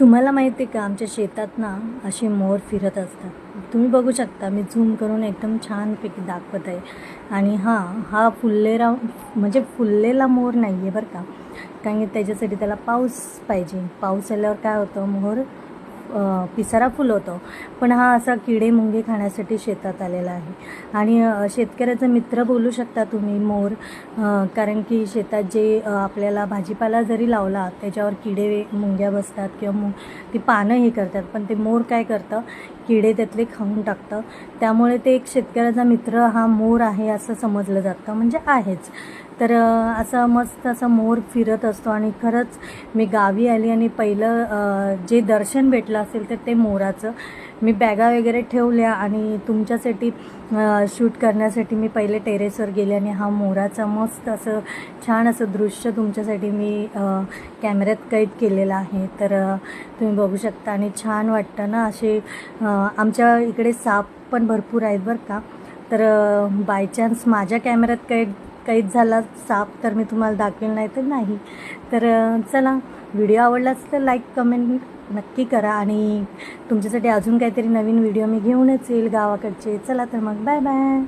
तुम्हाला माहिती आहे का आमच्या शेतात ना असे मोर फिरत असतात. तुम्ही बघू शकता मी झूम करून एकदम छानपैकी दाखवत आहे. आणि हां हा फुललेला म्हणजे फुललेला मोर नाही आहे बरं का. कारण की त्याच्यासाठी त्याला पाऊस पाहिजे. पाऊस आल्यावर काय होतं मोर पिसारा फुलवतो पण हा असा किडे मुंगे खाण्यासाठी शेतात आलेला आहे. आणि शेतकऱ्याचा मित्र बोलू शकता तुम्ही मोर कारण की शेतात जे आपल्याला भाजीपाला जरी लावला त्याच्यावर किडे मुंग्या बसतात किंवा मु ती पानं हे करतात. पण ते मोर काय करतं? किडे त्यातले खाऊन टाकतं. त्यामुळे ते एक शेतकऱ्याचा मित्र हा मोर आहे असं समजलं जातं. म्हणजे आहेच. तर असा असं मस्त असं मोर फिरत असतो आणि खरंच मी गावी आली आणि पहिलं जे दर्शन भेटलं असेल तर ते मोराचं. मी बॅगा वगैरे ठेवल्या आणि तुमच्यासाठी शूट करण्यासाठी मी पहिले टेरेसवर गेले आणि हा मोराचा मस्त असं छान असं दृश्य तुमच्यासाठी मी कॅमेऱ्यात कैद केलेलं आहे. तर तुम्ही बघू शकता आणि छान वाटतं ना असे आमच्या इकडे साप पण भरपूर आहेत बरं का. तर बाय चान्स माझ्या कॅमेऱ्यात कैद काहीच झाला साप तर मी तुम्हाला दाखवेल नाही. तर नाही तर चला व्हिडिओ आवडलाच तर लाईक कमेंट नक्की करा आणि तुमच्यासाठी अजून काहीतरी नवीन व्हिडिओ मी घेऊनच येईल गावाकडचे. चला तर मग बाय बाय